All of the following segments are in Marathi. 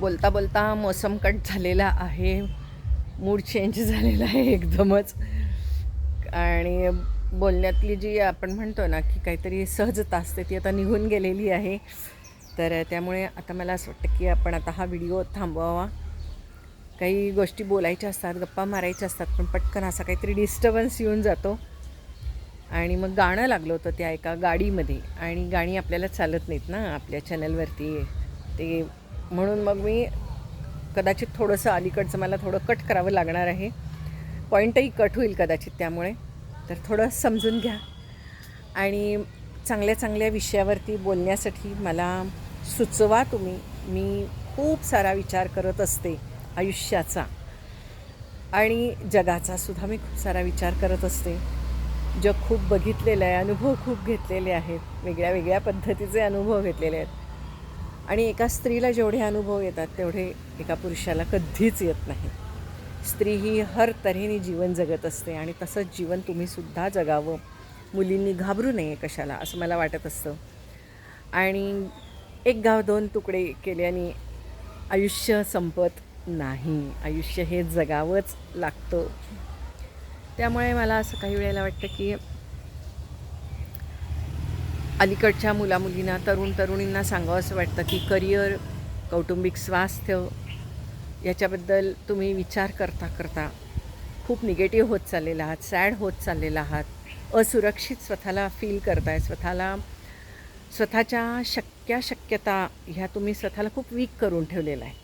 बोलता बोलता मोसम कट झालेला आहे. मूड चेंज झालेला आहे एकदमच. आणि बोलण्यातली जी आपण म्हणतो ना की काहीतरी सहजता असते ती आता निघून गेलेली आहे. तर त्यामुळे आता मला असं वाटतं की आपण आता हा व्हिडिओ थांबवावा. काही गोष्टी बोलायच्या असतात गप्पा मारायच्या असतात पण पटकन असा काहीतरी डिस्टर्बन्स येऊन जातो. आणि मग गाणं लागलं होतं त्या एका गाडीमध्ये. आणि गाणी आपल्याला चालत नाहीत ना आपल्या चॅनलवरती ते म्हणून मग मी कदाचित थोडंसं अलीकडचं मला थोडं कट करावं लागणार आहे. पॉईंटही कट होईल कदाचित त्यामुळे. तर थोडं समजून घ्या. आणि चांगल्या चांगल्या विषयावरती बोलण्यासाठी मला सुचवा तुम्ही. मी खूप सारा विचार करत असते आयुष्याचा. आणि जगाचा सुद्धा मी खूप सारा विचार करत असते. जग खूप बघितलेलं आहे अनुभव खूप घेतलेले आहेत वेगळ्या वेगळ्या पद्धतीचे अनुभव घेतलेले आहेत. आणि एका स्त्रीला जेवढे अनुभव येतात तेवढे एका पुरुषाला कधीच येत नाही. स्त्री ही हर तऱ्हेने जीवन जगत असते आणि तसंच जीवन तुम्हीसुद्धा जगावं. मुलींनी घाबरू नये कशाला असं मला वाटत असतं. आणि एक गाव दोन तुकडे केल्याने आयुष्य संपत नाही. आयुष्य हे जगावंच लागतं. त्यामुळे मला असं काही वेळेला वाटतं की अलीकडच्या मुलामुलींना तरुण तरुणींना सांगावं असं वाटतं की करिअर कौटुंबिक स्वास्थ्य याच्याबद्दल तुम्ही विचार करता करता खूप निगेटिव्ह होत चाललेला आहात सॅड होत चाललेला आहात. असुरक्षित स्वतःला फील करताय स्वतःला स्वतःच्या शक्या शक्यता ह्या तुम्ही स्वतःला खूप वीक करून ठेवलेला आहे.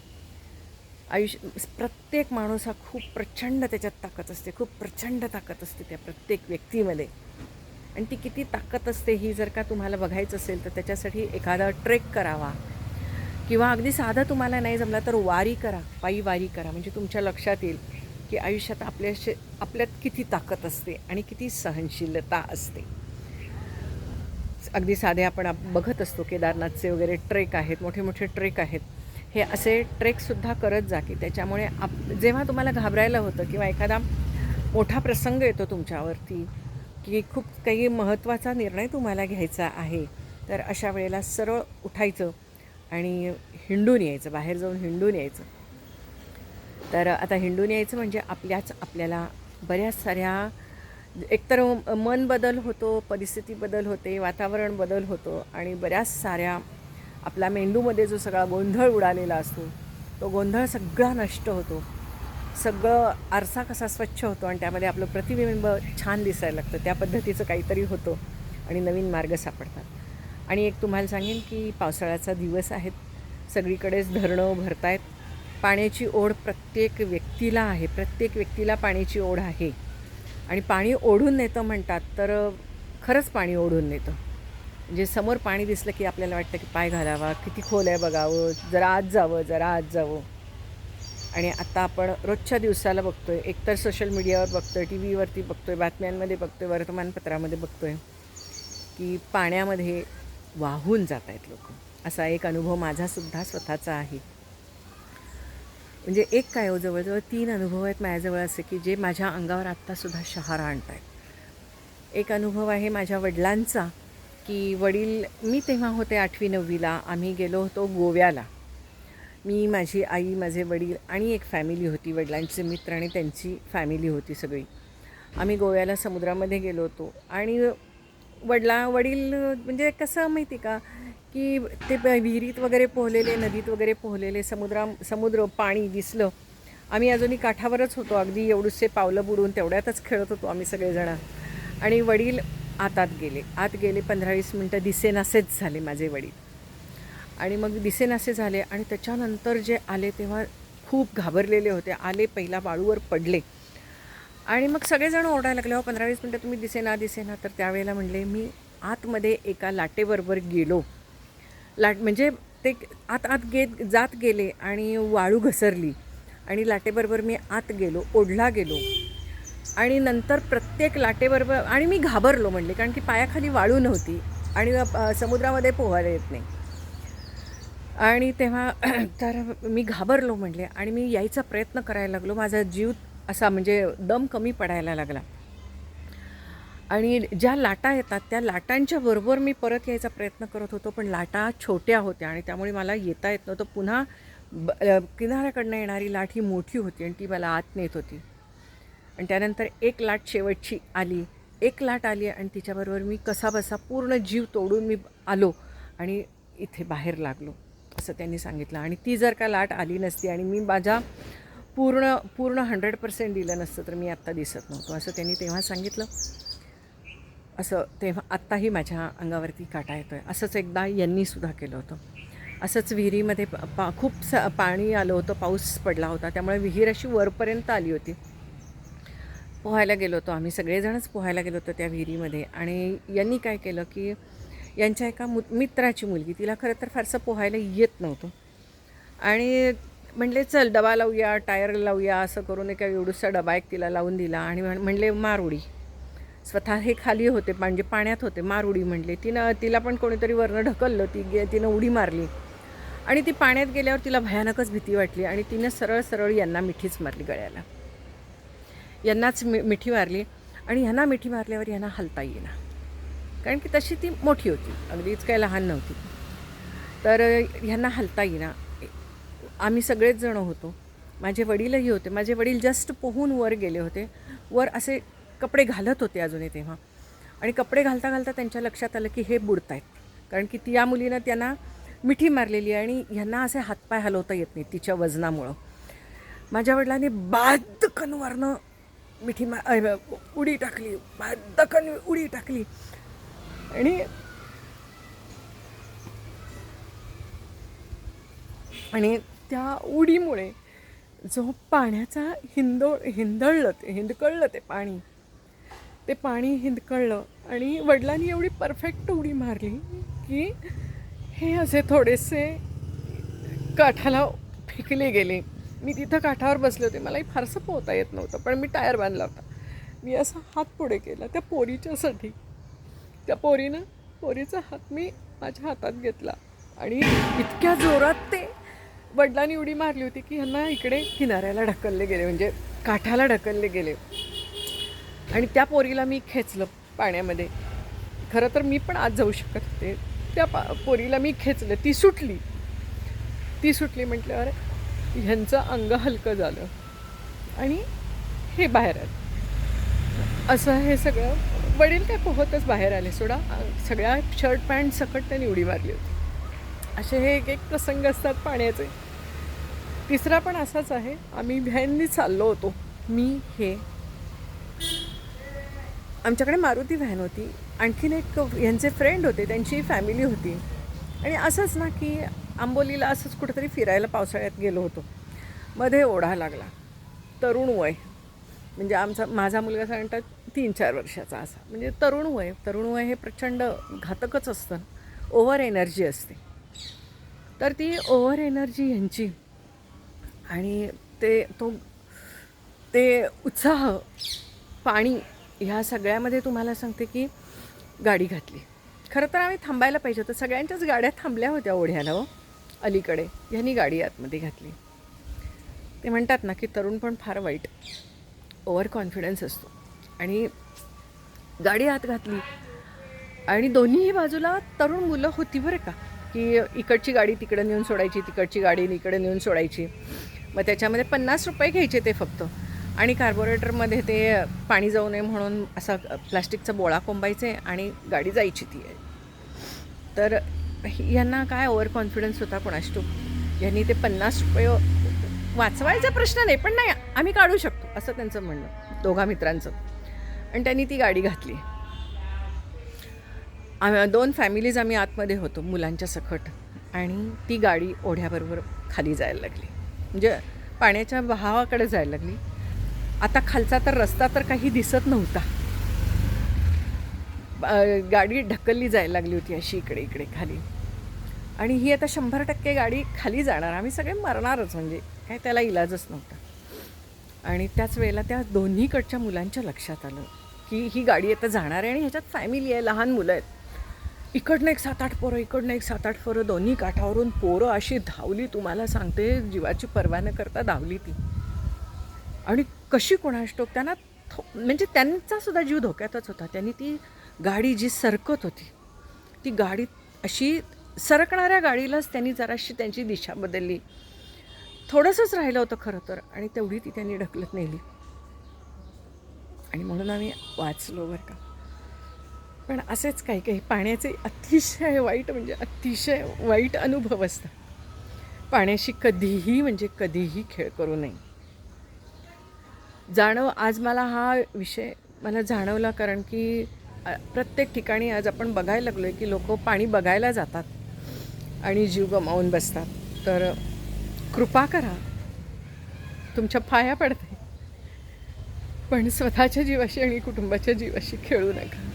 आयुष्य प्रत्येक माणूस हा खूप प्रचंड त्याच्यात ताकद असते खूप प्रचंड ताकद असते त्या प्रत्येक व्यक्तीमध्ये. आणि ती किती ताकद असते ही जर का तुम्हाला बघायचं असेल तर त्याच्यासाठी एखादा ट्रेक करावा. किंवा अगदी साधं तुम्हाला नाही जमला तर वारी करा पायी वारी करा. म्हणजे तुमच्या लक्षात येईल की आयुष्यात आपल्याशी आपल्यात किती ताकद असते आणि किती सहनशीलता असते. अगदी साधे आपण आप- बघत असतो केदारनाथचे वगैरे ट्रेक आहेत मोठे मोठे ट्रेक आहेत. हे असे ट्रेकसुद्धा करत जा की त्याच्यामुळे आप जेव्हा तुम्हाला घाबरायला होतं किंवा एखादा मोठा प्रसंग येतो तुमच्यावरती की खूप काही महत्त्वाचा निर्णय तुम्हाला घ्यायचा आहे. तर अशा वेळेला सरळ उठायचं आणि हिंडून यायचं बाहेर जाऊन हिंडून यायचं. तर आता हिंडून यायचं म्हणजे आपल्याच आपल्याला बऱ्याच साऱ्या एकतर मन बदल होतो परिस्थिती बदल होते वातावरण बदल होतो आणि बऱ्याच साऱ्या आपला मेंदूमध्ये जो सगळा गोंधळ उडालेला असतो तो गोंधळ सगळा नष्ट होतो. सगळं आरसा कसा स्वच्छ होतो आणि त्यामध्ये आपलं प्रतिबिंब छान दिसायला लागतं त्या पद्धतीचं काहीतरी होतं आणि नवीन मार्ग सापडतात. आणि एक तुम्हाला सांगेन की पावसाळ्याचा दिवस आहेत. सगळीकडेच धरणं भरत आहेत पाण्याची ओढ प्रत्येक व्यक्तीला आहे. प्रत्येक व्यक्तीला पाण्याची ओढ आहे. आणि पाणी ओढून नेतं म्हणतात तर खरंच पाणी ओढून नेतं. म्हणजे समोर पाणी दिसलं की आपल्याला वाटतं की पाय घालावा किती खोल आहे बघावं जरा आत जावं जरा आत जावं. आणि आता आपण रोजच्या दिवसाला बघतो आहे एकतर सोशल मीडियावर बघतो आहे टी व्हीवरती बघतो आहे बातम्यांमध्ये बघतो आहे वर्तमानपत्रामध्ये बघतो आहे की पाण्यामध्ये वाहून जात आहेत लोक. असा एक अनुभव माझासुद्धा स्वतःचा आहे. म्हणजे एक काय हो जवळजवळ तीन अनुभव आहेत माझ्याजवळ असे की जे माझ्या अंगावर आत्तासुद्धा शहारा आणत आहेत एक अनुभव आहे माझ्या वडिलांचा की वडील मी तेव्हा होते आठवी नववीला आम्ही गेलो होतो गोव्याला. मी माझी आई माझे वडील आणि एक फॅमिली होती वडिलांचे मित्र आणि त्यांची फॅमिली होती सगळी. आम्ही गोव्याला समुद्रामध्ये गेलो होतो आणि वडला वडील म्हणजे कसं माहिती का की ते विहिरीत वगैरे पोहलेले नदीत वगैरे पोहलेले समुद्रा समुद्र पाणी दिसलं. आम्ही अजूनही काठावरच होतो अगदी एवढूसे पावलं बुडून तेवढ्यातच खेळत होतो आम्ही सगळेजण. आणि वडील आतात गेले. आत गेले पंधरा वीस मिनटं दिसेनासेच झाले माझे वडील. आणि मग दिसेनासे झाले आणि त्याच्यानंतर जे आले तेव्हा खूप घाबरलेले होते. आले पहिला वाळूवर पडले. आणि मग सगळेजण ओरडायला लागले हो पंधरा वीस मिनटं तुम्ही दिसेना दिसेना. तर त्यावेळेला म्हणले मी आतमध्ये एका लाटेबरोबर गेलो. लाट म्हणजे ते आत आत गेत जात गेले आणि वाळू घसरली. आणि लाटेबरोबर मी आत गेलो ओढला गेलो. आणि नंतर प्रत्येक लाटेबरोबर आणि मी घाबरलो म्हणले कारण की पायाखाली वाळू नव्हती आणि समुद्रामध्ये पोहायला येत नाही. आणि तेव्हा तर मी घाबरलो म्हणले आणि मी यायचा प्रयत्न करायला लागलो. माझा जीव असा म्हणजे दम कमी पडायला लागला. आणि ज्या लाटा येतात त्या लाटांच्या बरोबर मी परत यायचा प्रयत्न करत होतो पण लाटा छोट्या होत्या आणि त्यामुळे मला येता येत नव्हतं. पुन्हा ब किनाऱ्याकडनं येणारी लाट ही मोठी होती आणि ती मला आत नेत होती. आणि त्यानंतर एक लाट शेवटची आली. एक लाट आली आणि तिच्याबरोबर मी कसाबसा पूर्ण जीव तोडून मी आलो आणि इथे बाहेर लागलो. असं त्यांनी सांगितलं. आणि ती जर का लाट आली नसती आणि मी माझ्या पूर्ण पूर्ण हंड्रेड पर्सेंट दिलं नसतं तर मी आत्ता दिसत नव्हतो. असं त्यांनी तेव्हा सांगितलं. असं तेव्हा आत्ताही माझ्या अंगावरती काटा येतो आहे असंच एकदा यांनी सुद्धा केलं होतं. असंच विहिरीमध्ये प- पा खूप स पाणी आलं होतं पाऊस पडला होता. त्यामुळे विहीर अशी वरपर्यंत आली होती. पोहायला गेलो होतो आम्ही. सगळेजणच पोहायला गेलो होतो त्या विहिरीमध्ये. आणि यांनी काय केलं की यांच्या एका मु मित्राची मुलगी. तिला खरं तर फारसं पोहायला येत नव्हतं. आणि म्हणले चल डबा लावूया टायर लावूया असं करून एका एवढूसा डबा एक तिला लावून दिला आणि म्हण- म्हणले मार उडी स्वतः हे खाली होते म्हणजे पाण्यात होते मार उडी म्हणले. तिनं तिला पण कोणीतरी वरनं ढकललं ती गे तिनं उडी मारली. आणि ती पाण्यात गेल्यावर तिला भयानकच भीती वाटली आणि तिनं सरळ सरळ यांना मिठीच मारली गळ्याला. यांनाच मि मिठी मारली आणि ह्यांना मिठी मारल्यावर यांना हलता येईना. कारण की तशी ती मोठी होती. अगदीच काही लहान नव्हती. तर ह्यांना हलता येईना. आम्ही सगळेच जण होतो. माझे वडीलही होते. माझे वडील जस्ट पोहून वर गेले होते. वर असे कपडे घालत होते अजूनही तेव्हा. आणि कपडे घालता घालता त्यांच्या लक्षात आलं की हे बुडत आहेत कारण की ती या मुलीनं त्यांना मिठी मारलेली आहे आणि ह्यांना असे हातपाय हलवता येत नाही तिच्या वजनामुळं. माझ्या वडिलांनी बादकनवरनं मिठी मा उडी टाकली. बादकन उडी टाकली. आणि आणि त्या उडीमुळे जो पाण्याचा हिंदो हिंदळलं ते हिंदकळलं ते पाणी ते पाणी हिंदकळलं आणि वडिलांनी एवढी परफेक्ट उडी मारली की हे असे थोडेसे काठाला फेकले गेले. मी तिथं काठावर बसले होते. मलाही फारसं पोहता येत नव्हतं पण मी टायर बांधला होता. मी असा हात पुढे केला त्या पोरीच्यासाठी. त्या पोरीनं पोरीचा हात मी माझ्या हातात घेतला. आणि इतक्या जोरात ते वडिलांनी उडी मारली होती की ह्यांना इकडे किनाऱ्याला ढकलले गेले म्हणजे काठाला ढकलले गेले. आणि त्या पोरीला मी खेचलं पाण्यामध्ये. खरं तर मी पण आज जाऊ शकत होते. त्या पा पोरीला मी खेचलं. ती सुटली. ती सुटली म्हटल्यावर ह्यांचं अंग हलकं झालं. आणि हे बाहेर आलं. असं हे सगळं वडील काय पोहतच बाहेर आले सोडा. सगळ्या शर्ट पॅन्ट सकट त्यांनी उडी मारली होती. असे हे एक एक प्रसंग असतात पाण्याचे. तिसरा पण असाच आहे. आम्ही व्हॅननी चाललो होतो. मी हे. आमच्याकडे मारुती व्हॅन होती. आणखीन एक यांचे फ्रेंड होते. त्यांची फॅमिली होती. आणि असंच ना की आंबोलीला असंच कुठेतरी फिरायला पावसाळ्यात गेलो होतो. मध्ये ओढा लागला. तरुण वय. म्हणजे आमचा माझा मुलगा सांगतात तीन चार वर्षाचा असा. म्हणजे तरुण वय तरुण वय हे प्रचंड घातकच असतं. ओव्हर एनर्जी असते. तर ती ओव्हर एनर्जी यांची आणि ते तो ते उत्साह पाणी ह्या सगळ्यामध्ये तुम्हाला सांगते की गाडी घातली. खरं तर आम्ही थांबायला पाहिजे होतं. सगळ्यांच्याच गाड्या थांबल्या होत्या ओढ्याला हो. अलीकडे ह्यांनी गाडी आतमध्ये घातली. ते म्हणतात ना की तरुण पण फार वाईट. ओव्हर कॉन्फिडन्स असतो. आणि गाडी आत घातली. आणि दोन्हीही बाजूला तरुण मुलं होती बरं का की इकडची गाडी तिकडं नेऊन सोडायची तिकडची गाडी इकडे नेऊन सोडायची. मग त्याच्यामध्ये पन्नास रुपये घ्यायचे ते फक्त. आणि कार्बोरेटरमध्ये ते पाणी जाऊ नये म्हणून असा प्लास्टिकचा बोळा कोंबायचे आणि गाडी जायची ती. तर यांना काय ओव्हर कॉन्फिडन्स होता कोणाष्टो यांनी ते पन्नास रुपये वाचवायचा प्रश्न नाही पण नाही आम्ही काढू शकतो असं त्यांचं म्हणणं दोघा मित्रांचं. आणि त्यांनी ती गाडी घातली. आम्ही दोन फॅमिलीज आम्ही आतमध्ये होतो मुलांच्या सखट आणि ती गाडी ओढ्याबरोबर खाली जायला लागली. म्हणजे पाण्याच्या बहावाकडे जायला लागली. आता खालचा तर रस्ता तर काही दिसत नव्हता. गाडी ढकलली जायला लागली होती अशी इकडे इकडे खाली. आणि ही आता शंभर टक्के गाडी खाली जाणार. आम्ही सगळे मरणारच म्हणजे काय त्याला इलाजच नव्हता. आणि त्याच वेळेला त्या दोन्हीकडच्या मुलांच्या लक्षात आलं. की ही गाडी आता जाणार आहे आणि ह्याच्यात फॅमिली आहे लहान मुलं आहेत. इकडनं एक सात आठ पोरं इकडनं एक सात आठ पोरं दोन्ही काठावरून पोरं अशी धावली तुम्हाला सांगते जीवाची पर्वा न करता धावली ती. आणि कशी कोणाष्टोक त्यांना थो म्हणजे त्यांचा सुद्धा जीव धोक्यातच होता. त्यांनी ती गाडी जी सरकत होती ती गाडी अशी सरकणाऱ्या गाडीलाच त्यांनी जराशी त्यांची दिशा बदलली. थोडंसंच राहिलं होतं खरं तर आणि तेवढी ती त्यांनी ढकलत नेली. आणि म्हणून आम्ही वाचलो बरं का. पण असेच काही काही पाण्याचे अतिशय वाईट म्हणजे अतिशय वाईट अनुभव असतात. पाण्याशी कधीही म्हणजे कधीही खेळ करू नये. जाणव आज मला हा विषय मला जाणवला कारण की प्रत्येक ठिकाणी आज आपण बघायला लागलो आहे की लोक पाणी बघायला जातात आणि जीव गमावून बसतात. तर कृपा करा. तुमच्या पाया पडतात पण स्वतःच्या जीवाशी आणि कुटुंबाच्या जीवाशी खेळू नका.